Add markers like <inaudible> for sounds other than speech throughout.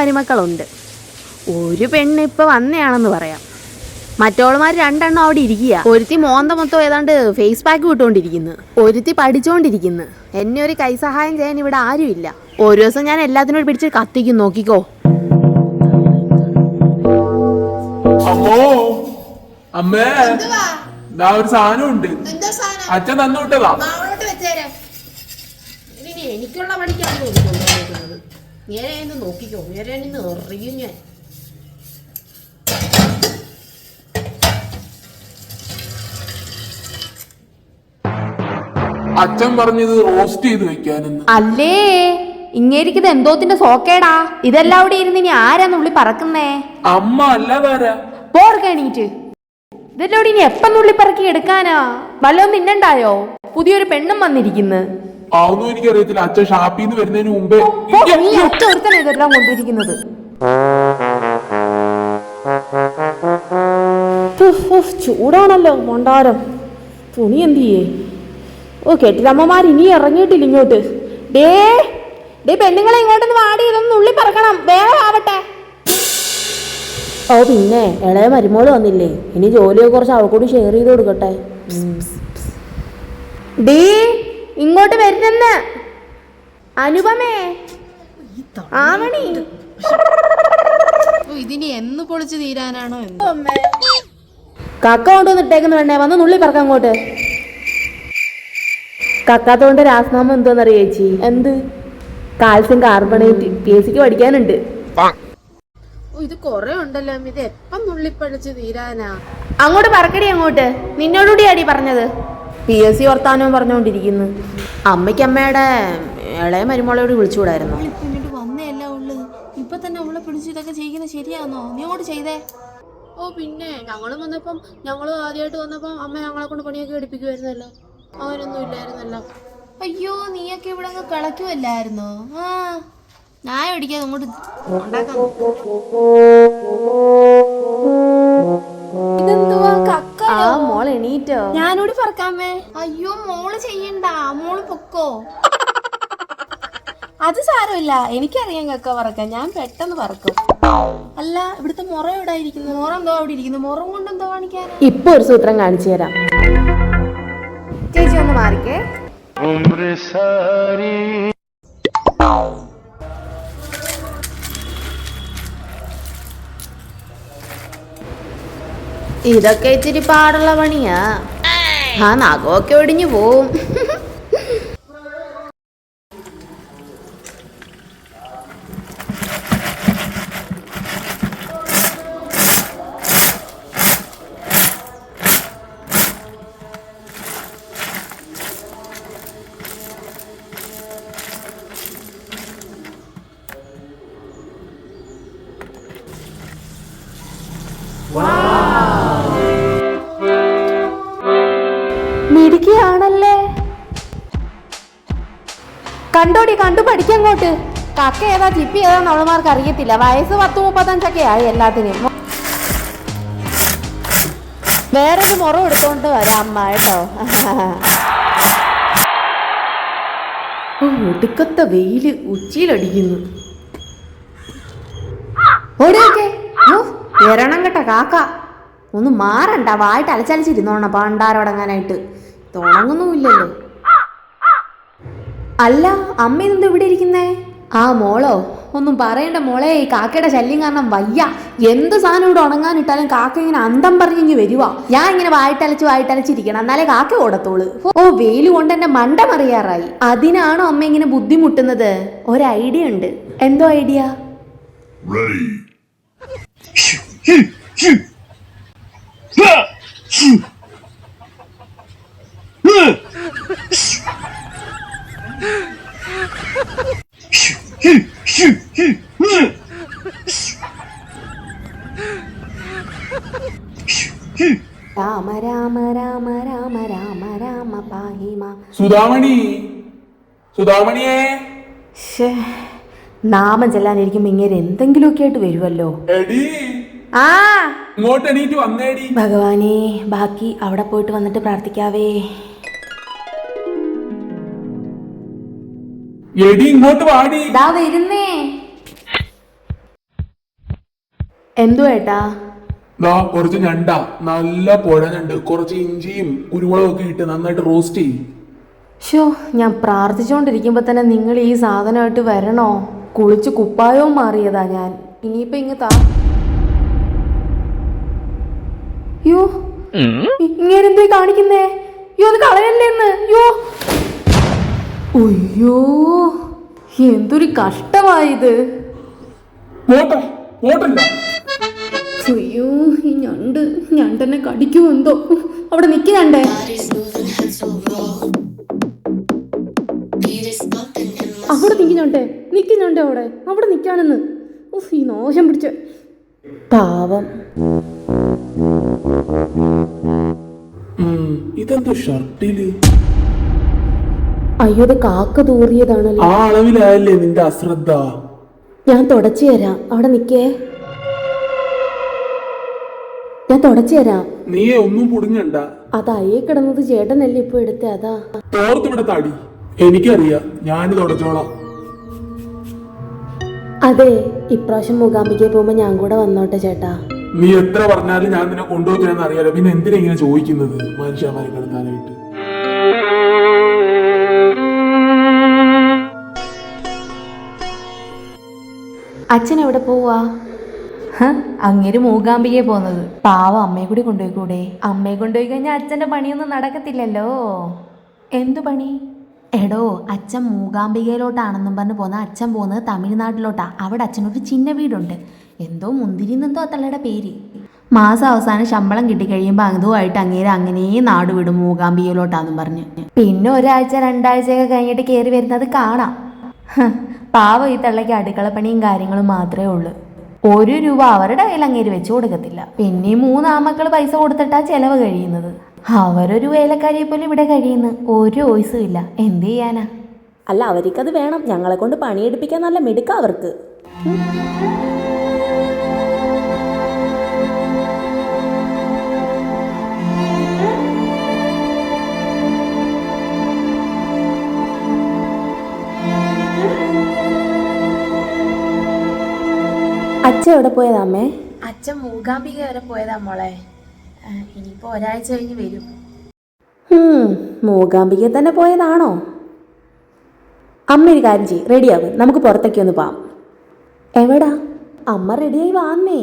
മരുമക്കളുണ്ട്. ഒരു പെണ്ണ് ഇപ്പൊ വന്നയാണെന്ന് പറയാം. മറ്റോളുമാർ രണ്ടെണ്ണം അവിടെ ഇരിക്കുക ഒരുത്തി മോന്ത മൊത്തം ഏതാണ്ട് ഫേസ് പാക്ക് വിട്ടുകൊണ്ടിരിക്കുന്നു ഒരുത്തി പഠിച്ചുകൊണ്ടിരിക്കുന്നു എന്നെ ഒരു കൈസഹായം ചെയ്യാൻ ഇവിടെ ആരുമില്ല. ഒരു ദിവസം ഞാൻ എല്ലാത്തിനോട് പിടിച്ച് കത്തിക്കും നോക്കിക്കോ. അമ്മോ അമ്മേ. ഒരു സാധനം? ഉണ്ട് അച്ഛൻ തന്നു വിട്ടതാ. എനിക്കുള്ള കൊണ്ടുവന്നിരിക്കുന്നത് നേരെ നോക്കിക്കോ നേരെ എറിയും ഞാൻ. അച്ഛൻ പറഞ്ഞത് റോസ്റ്റ് ചെയ്ത് വെക്കാനെന്ന്. അല്ലേ? ഇങ്ങേരിക്കത് എന്തോത്തിന്റെ സോക്കേടാ? ഇതെല്ലാം അവിടെ ഇരുന്ന് ഇനി ആരാന്നുള്ളി പറക്കുന്നേ? അമ്മ അല്ലാതാരാ പോർക്കണീറ്റ് ഇതെല്ലാം ഇനി എപ്പം നുള്ളി പറക്കി എടുക്കാനാ? വല്ലതും നിന്നുണ്ടായോ പുതിയൊരു പെണ്ണും വന്നിരിക്കുന്നു. അതൊന്നും എനിക്കറിയത്തില്ല. അച്ഛൻ ഷാപ്പിൽ നിന്ന് വരുന്നതിന് മുമ്പേ പോ, നീ ഒറ്റ ഒരുത്തനെ ഇതെല്ലാം കൊണ്ടിരിക്കുന്നത് ഉഫ്, ഉഫ്, ചൂടാണല്ലോ മണ്ടാരം തുണി എന്ത് ചെയ്യേ ഓ കെട്ടിടമ്മമാർ ഇനി ഇറങ്ങിയിട്ടില്ല ഇങ്ങോട്ട്. ഡേ ഡേ പെണ്ണുങ്ങളെ ഇങ്ങോട്ടൊന്ന് വാടി ഇതൊന്ന് ഉള്ളി പറക്കണം. വേഗം ആവട്ടെ ഓ പിന്നെ ഇളയ മരുമോൾ വന്നില്ലേ? ഇനി ജോലിയെ കുറച്ച് അവൾക്കൂടി ഷെയർ ചെയ്ത് കൊടുക്കട്ടെ. ഡീ ഇങ്ങോട്ട് വരുന്നെന്ന്. അനുപമേ. ആവണി. ഓ, ഇതിനി എന്ന് പൊളിച്ചു തീരാനാണോ കക്ക കൊണ്ടുവന്ന് ഇട്ടേക്കുന്ന വേണ്ടേ? വന്ന് നുള്ളി പറക്കാം അങ്ങോട്ട്. കക്കാത്തോണ്ട് രാസനാമം എന്തോന്നറിയ ചേച്ചി? എന്ത്? കാൽസ്യം കാർബണേറ്റ് പി എസ് സിക്ക് പഠിക്കാനുണ്ട്. ഓ ഇത് കൊറേ ഉണ്ടല്ലോ ഇത് എപ്പം നുള്ളിപ്പഴിച്ച് തീരാനാ? അങ്ങോട്ട് പറക്കടി അങ്ങോട്ട്. നിന്നോടുകൂടി അടി പറഞ്ഞത്. പി എസ് സി വർത്താനവും പറഞ്ഞുകൊണ്ടിരിക്കുന്നു അമ്മയ്ക്ക് അമ്മയുടെ ഇളയ മരുമോളോട് വിളിച്ചുകൂടായിരുന്നു? ഇപ്പൊ ഇങ്ങോട്ട് വന്നേയല്ല ഉള്ളു ഇപ്പൊ തന്നെ അവളെ പിടിച്ച് ഇതൊക്കെ ചെയ്യുന്നത് ശരിയാണോ നീ അങ്ങോട്ട് ചെയ്തേ ഓ പിന്നെ ഞങ്ങളും വന്നപ്പം ഞങ്ങളും ആദ്യമായിട്ട് വന്നപ്പം അമ്മ ഞങ്ങളെ കൊണ്ട് പണിയൊക്കെ എടുപ്പിക്കുമായിരുന്നല്ലോ അവനൊന്നും ഇല്ലായിരുന്നല്ലോ അയ്യോ നീയൊക്കെ ഇവിടെ അങ്ങ് കളക്കുമല്ലായിരുന്നോ ആ ഞാൻ ഇടിക്കാതെ അങ്ങോട്ട് ഉണ്ടാക്കാൻ എണീറ്റോ? ഞാനൂടി പറക്കാമേ അയ്യോ മോൾ ചെയ്യണ്ട. മോൾ പൊക്കോ. അത് സാരമില്ല. എനിക്കറിയാം കക്ക പറക്കാൻ. ഞാൻ പെട്ടെന്ന് പറക്കും. അല്ല ഇവിടുത്തെ മുറ എവിടെ ഇരിക്കുന്നു മുറ എന്തോ അവിടെ ഇരിക്കുന്നു. മുറം കൊണ്ട് എന്തോ കാണിക്കാൻ ഇപ്പൊ ഒരു സൂത്രം കാണിച്ചു തരാം. ചേച്ചി ഒന്ന് മാറിക്കേ. ഇതൊക്കെ ഇച്ചിരി പാടുള്ള പണിയാ. ആ നഖമൊക്കെ ഒടിഞ്ഞു പോവും. മിടുക്കിയാണല്ലേ കണ്ടോടി കണ്ടു പഠിക്കങ്ങോട്ട് കക്ക ഏതാ ചിപ്പി ഏതാ നമ്മൾമാർക്ക് അറിയത്തില്ല. വയസ്സ് പത്ത് മുപ്പത്തഞ്ചൊക്കെ ആയി എല്ലാത്തിനും. വേറെ ഒരു മുറം എടുത്തോണ്ട് വരാം അമ്മ കേട്ടോ. ഒടുക്കത്തെ വെയിൽ ഉച്ചിയിലടിക്കുന്നു. ഓടിയൊക്കെ. എരണം കേട്ട കാക്ക. ഒന്ന് മാറണ്ട വായിട്ട് അലച്ചലച്ചിരുന്നോണം പണ്ടാരോടങ്ങാനായിട്ട്. തുടങ്ങുന്നുമില്ലല്ലോ അല്ല അമ്മ ഇതെന്ത് ഇവിടെ ഇരിക്കുന്നേ? ആ മോളോ ഒന്നും പറയണ്ട മോളെ ഈ കാക്കയുടെ ശല്യം കാരണം വയ്യ. എന്ത് സാധനം ഇവിടെ ഉണങ്ങാനിട്ടാലും കാക്ക ഇങ്ങനെ അന്തം പറഞ്ഞിങ്ങി വരുവാ. ഞാൻ ഇങ്ങനെ വായിട്ടലച്ച് വായിട്ടലച്ചിരിക്കണം എന്നാലേ കാക്ക ഓടത്തോൾ ഓ വെയിൽ കൊണ്ട് എന്റെ മണ്ട മറിയാറായി. അതിനാണോ അമ്മ ഇങ്ങനെ ബുദ്ധിമുട്ടുന്നത്? ഒരു ഐഡിയ ഉണ്ട്. എന്തോ ഐഡിയ? Ready. രാമ രാമ രാമ രാമ രാമ രാമ പാഹിമ. സുധാമണി സുധാമണിയേ. നാമം ചെല്ലാനിരിക്കുമ്പോ ഇങ്ങനെ എന്തെങ്കിലുമൊക്കെ ആയിട്ട് വരുമല്ലോ എടി. ആ. ഇങ്ങോട്ട് എണീറ്റ് വന്നേടി. ഭഗവാനെ ബാക്കി അവിടെ പോയിട്ട് വന്നിട്ട് പ്രാർത്ഥിക്കാവേ. എടി ഇങ്ങോട്ട് വാടി. ദാ വരുന്നേ. എന്തു ഏട്ടാ? ദാ കുറച്ച് ഞണ്ട. നല്ല പുഴ ഞണ്ട്. കുറച്ച് ഇഞ്ചിയും കുരുമുളകും ഒക്കെ ഇട്ട് നന്നായിട്ട് റോസ്റ്റ് ചെയ്യും. ഷോ ഞാൻ പ്രാർത്ഥിച്ചുകൊണ്ടിരിക്കുമ്പോൾ തന്നെ നിങ്ങൾ ഈ സാധനമായിട്ട് വരണോ? കുളിച്ച് കുപ്പായവും മാറിയതാ ഞാൻ. ഇനിയിപ്പോ ഇങ്ങ് താ. യോ ഇങ്ങനെന്തേ കാണിക്കുന്നേ? യോ അത് കളയല്ലേ എന്ന് യോ അയ്യോ എന്തൊരു കഷ്ടമായത്. അയ്യോ ഈ ഞണ്ട് ഞണ്ടെന്നെ കടിക്കൂ എന്തോ. അവിടെ നിൽക്കുന്നുണ്ടേ അവിടെ നിൽക്കുന്നുണ്ടേ നിൽക്കുന്നുണ്ടേ അവിടെ. അവിടെ നിൽക്കാനെന്ന് ഉഫ് ഈ നോശം പിടിച്ച. പാവം. ഉം, ഇതെന്തോ ഷർട്ടിൽ? അയ്യോ ഇത് കാക്ക തൂറിയതാണല്ലോ? ആ അളവിലായല്ലേ നിന്റെ അശ്രദ്ധ? ഞാൻ തുടച്ചു തരാം. അവിടെ നിക്കേ ഞാൻ തുടച്ചു തരാം. നീയെ ഒന്നും പുടുങ്ങണ്ട. അതായേ കിടന്നത് ചേട്ടനല്ലേ ഇപ്പൊ എടുത്തേ അതാ. തോർത്തിവിടെ തടി. എനിക്കറിയാം ഞാനിത് തുടച്ചോളാം. അതെ ഇപ്രാവശ്യം മൂകാംബികയെ പോകുമ്പോ ഞാൻ കൂടെ വന്നോട്ടെ ചേട്ടാ. നീ എത്ര പറഞ്ഞാലും ഞാൻ നിന്നെ കൊണ്ടുപോകുന്നതെന്ന് അറിയാലോ. പിന്നെ എന്തിനാ ഇങ്ങനെ ചോദിക്കുന്നത് മനുഷ്യന്മാരെ കിടത്താനായിട്ട്? അച്ഛൻ എവിടെ പോവാ അങ്ങേര് മൂകാംബികയെ പോകുന്നത്. പാവം അമ്മയെ കൂടി കൊണ്ടുപോയി കൂടെ അമ്മയെ കൊണ്ടുപോയി കഴിഞ്ഞാൽ അച്ഛന്റെ പണിയൊന്നും നടക്കത്തില്ലല്ലോ. എന്തു പണി? എടോ അച്ഛൻ മൂകാംബികയിലോട്ടാണെന്നും പറഞ്ഞ് പോകുന്ന അച്ഛൻ പോകുന്നത് തമിഴ്നാട്ടിലോട്ടാ. അവിടെ അച്ഛനൊരു ചിന്ന വീടുണ്ട്. എന്തോ മുന്തിരി എന്നെന്തോ തള്ളയുടെ പേര്. മാസം അവസാനം ശമ്പളം കിട്ടിക്കഴിയുമ്പോൾ അതുമായിട്ട് അങ്ങേര് അങ്ങനെ നാട് വിടും മൂകാംബികയിലോട്ടാന്നും പറഞ്ഞ്. പിന്നെ ഒരാഴ്ച രണ്ടാഴ്ചയൊക്കെ കഴിഞ്ഞിട്ട് കയറി വരുന്നത് കാണാം. പാവം ഈ തള്ളയ്ക്ക് അടുക്കളപ്പണിയും കാര്യങ്ങളും മാത്രമേ ഉള്ളൂ. ഒരു രൂപ അവരുടെ കയ്യിൽ അങ്ങേര് വെച്ച് കൊടുക്കത്തില്ല. പിന്നെ മൂന്നാമക്കൾ പൈസ കൊടുത്തിട്ടാ ചെലവ് കഴിയുന്നത്. അവരൊരു വേലക്കാരിയെ പോലും ഇവിടെ കഴിയുന്നു ഒരു വോയിസും ഇല്ല. എന്ത് ചെയ്യാനാ? അല്ല അവർക്കത് വേണം. ഞങ്ങളെ കൊണ്ട് പണിയെടുപ്പിക്കാൻ നല്ല മിടുക്ക അവർക്ക്. അച്ഛൻ എവിടെ പോയതാ അമ്മേ? അച്ഛൻ മൂകാംബിക വരെ പോയതാ മോളെ. ഇനിയിപ്പോ ഒരാഴ്ച കഴിഞ്ഞ് വരും. മൂകാംബിക തന്നെ പോയതാണോ? അമ്മ ഒരു കാര്യം ചെയ്യും റെഡിയാകും. നമുക്ക് പുറത്തേക്ക് ഒന്ന് പോവാം. എവിടാ? അമ്മ റെഡിയായി വാന്നേ.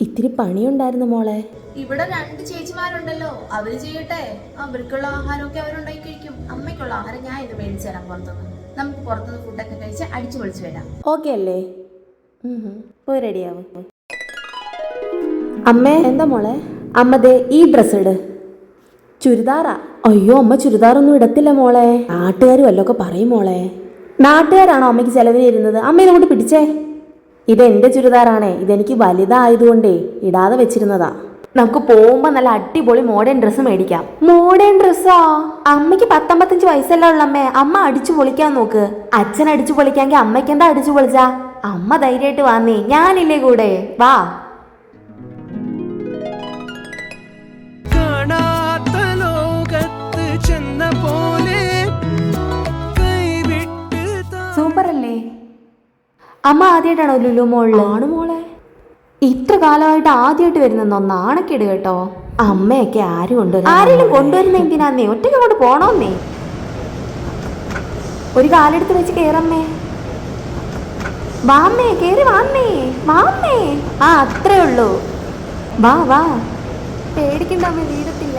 ഇത്തിരി പണിയുണ്ടായിരുന്നു മോളെ. ഇവിടെ രണ്ട് ചേച്ചിമാരുണ്ടല്ലോ. അവർ ചെയ്യട്ടെ. അവർക്കുള്ള ആഹാരമൊക്കെ അവരുണ്ടാക്കി കഴിക്കും. അമ്മയ്ക്കുള്ള ആഹാരം ഞാൻ ഇത് മേടിച്ചു തരാം പുറത്തുനിന്ന്. നമുക്ക് പുറത്തുനിന്ന് ഫുഡൊക്കെ കഴിച്ച് അടിച്ചു പൊളിച്ചു വരാം. ഓക്കെ അല്ലേ. പോയി റെഡിയാവും. അമ്മേ എന്താ മോളെ? അമ്മ ദേ ഈ ഡ്രസ് ഇട്. ചുരിദാറാ. അയ്യോ അമ്മ ചുരിദാറൊന്നും ഇടത്തില്ല മോളെ. നാട്ടുകാരും അല്ലൊക്കെ പറയും മോളെ. നാട്ടുകാരാണോ അമ്മയ്ക്ക് ചെലവിന് ഇരുന്നത്? അമ്മ ഇതുകൊണ്ട് പിടിച്ചേ. ഇത് എന്റെ ചുരിദാറാണേ. ഇതെനിക്ക് വലുതായതുകൊണ്ടേ ഇടാതെ വെച്ചിരുന്നതാ. നമുക്ക് പോകുമ്പോ നല്ല അടിപൊളി മോഡേൺ ഡ്രസ്സ് മേടിക്കാം. മോഡേൺ ഡ്രസ്സാ അമ്മയ്ക്ക് പത്തൊമ്പത്തഞ്ച് വയസ്സല്ലേ ഉള്ളമ്മേ അമ്മ അടിച്ചു പൊളിക്കാൻ നോക്ക്. അച്ഛൻ അടിച്ചു പൊളിക്കാമെങ്കിൽ അമ്മയ്ക്ക് എന്താ അടിച്ചു പൊളിച്ചാ? അമ്മ ധൈര്യമായിട്ട് വന്നേ. ഞാനില്ലേ കൂടെ? വാ. കാണാത്ത ലോകത്ത് ചെന്ന പോലെ സൂപ്പർ അല്ലേ അമ്മ ആദ്യമായിട്ടാണോ ലുലു മോളിൽ? ആണ് മോളെ. ഇത്ര കാലമായിട്ട് ആദ്യമായിട്ട് വരുന്ന നാണക്കേട് കേട്ടോ. അമ്മയൊക്കെ ആരും കൊണ്ടുവരും ആരെങ്കിലും കൊണ്ടുവരുന്ന എന്തിനാന്നേ? ഒറ്റയ്ക്ക് അങ്ങോട്ട് പോണോന്നേ. ഒരു കാലെടുത്ത് വെച്ച് കേറമ്മേ. വാമ്മേ കേറി വാമ്മേ വാമ്മേ. ആ അത്രേ ഉള്ളൂ. വാ വാ. പേടിക്കണ്ട അമ്മ വീഴത്തില്ല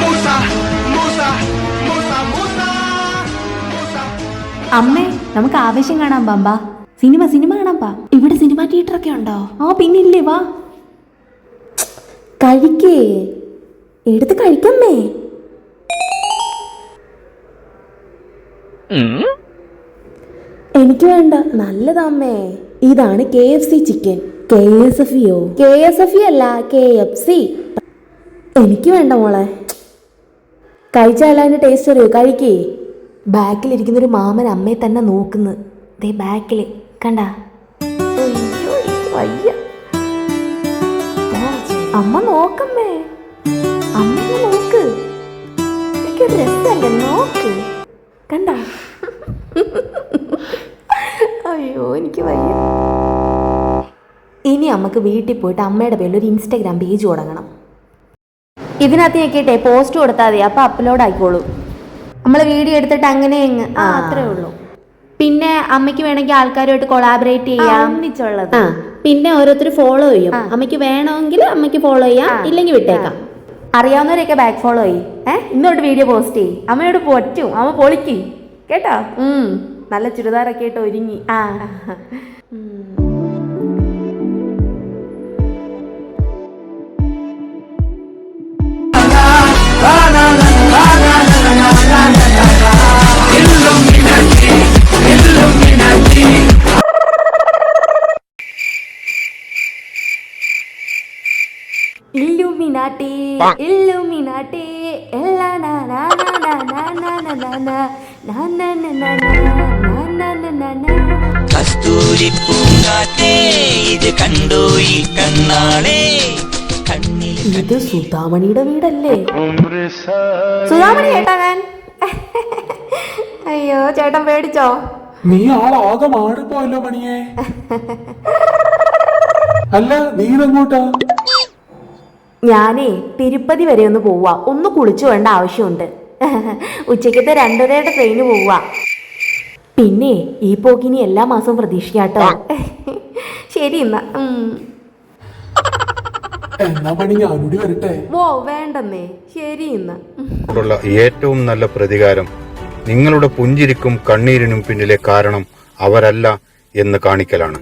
മൂസ, മൂസ, മൂസ, മൂസ, മൂസ. അമ്മേ നമുക്ക് ആവേശം കാണാൻ പാമ്പാ സിനിമ സിനിമ കാണാൻ പാ ഇവിടെ സിനിമ തിയേറ്റർ ഒക്കെ ഉണ്ടോ? ആ പിന്നില്ലേ വാ. കഴിക്കേ. എടുത്ത് കഴിക്കമ്മേ. എനിക്ക് വേണ്ട. നല്ലതമ്മേ. ഇതാണ് K F C chicken K S F ഇയോ K S F E അല്ല കെ എഫ് സി എനിക്ക് വേണ്ട മോളെ. കഴിച്ചാൽ അതിന്റെ ടേസ്റ്റ് അറിയോ? കഴിക്കേ. ബാക്കിലിരിക്കുന്ന ഒരു മാമൻ അമ്മയെ തന്നെ നോക്കുന്നു. ദേ ബാക്കിൽ. കണ്ട? വയ്യ നോക്കമ്മേ. അമ്മ നോക്ക്. എനിക്ക് രസമല്ലേ നോക്ക്. കണ്ട? അയ്യോ എനിക്ക് വയ്യ. ഇനി നമുക്ക് വീട്ടിൽ പോയിട്ട് അമ്മയുടെ പേരിൽ ഒരു ഇൻസ്റ്റാഗ്രാം പേജ് തുടങ്ങണം. ഇതിനകത്ത് ഞെക്കിട്ടെ പോസ്റ്റ് കൊടുത്താൽ മതി അപ്പൊ അപ്ലോഡ് ആയിക്കോളൂ. നമ്മൾ വീഡിയോ എടുത്തിട്ട് അങ്ങനെ അങ്ങ് ആ അത്രേ ഉള്ളൂ. പിന്നെ അമ്മയ്ക്ക് വേണമെങ്കിൽ ആൾക്കാരുമായിട്ട് കൊളാബറേറ്റ് ചെയ്യാം. ഒന്നിച്ചുള്ളത്. പിന്നെ ഓരോരുത്തർ ഫോളോ ചെയ്യും. അമ്മയ്ക്ക് വേണമെങ്കിൽ അമ്മയ്ക്ക് ഫോളോ ചെയ്യാം ഇല്ലെങ്കിൽ വിട്ടേക്കാം. അറിയാവുന്നവരെയൊക്കെ ബാക്ക് ഫോളോ ചെയ്യും. ഏഹ് ഇന്നോട്ട് വീഡിയോ പോസ്റ്റ് ചെയ്യും. അമ്മയോട് പൊറ്റും. അമ്മ പൊളിക്കും. കേട്ടോ? നല്ല ചുരിദാറൊക്കെ ആയിട്ട് ഒരുങ്ങി. ആ. ഇല്ലുമിനാട്ടി എല്ലാ കസ്തൂരി പൂങ്കാറ്റേ ഇത് കണ്ടോ ഈ കണ്ണാളേ ഇത് സുധാമണിയുടെ വീടല്ലേ സുധാമണി ചേട്ടാ ഞാൻ അയ്യോ ചേട്ടൻ പേടിച്ചോ നീ ആളാകെ മാറിപ്പോയല്ലോ മണിയെ അല്ല നീ ഇതെങ്ങോട്ടാ ഞാനേ തിരുപ്പതി വരെ ഒന്ന് പോവാ ഒന്ന് കുളിച്ചു വേണ്ട ആവശ്യമുണ്ട്. <laughs> ഉച്ചക്കത്തെ രണ്ടരയുടെ ട്രെയിന് പോവാ പിന്നെ ഈ പോക്കിനി എല്ലാ മാസവും പ്രതീക്ഷിക്കാട്ടോ <laughs> ശരി എന്നാ. ഓ വേണ്ടെന്നേ. ശരി എന്നാ. ഏറ്റവും നല്ല പ്രതികാരം നിങ്ങളുടെ പുഞ്ചിരിക്കും കണ്ണീരിനും പിന്നിലെ കാരണം അവരല്ല എന്ന് കാണിക്കലാണ്.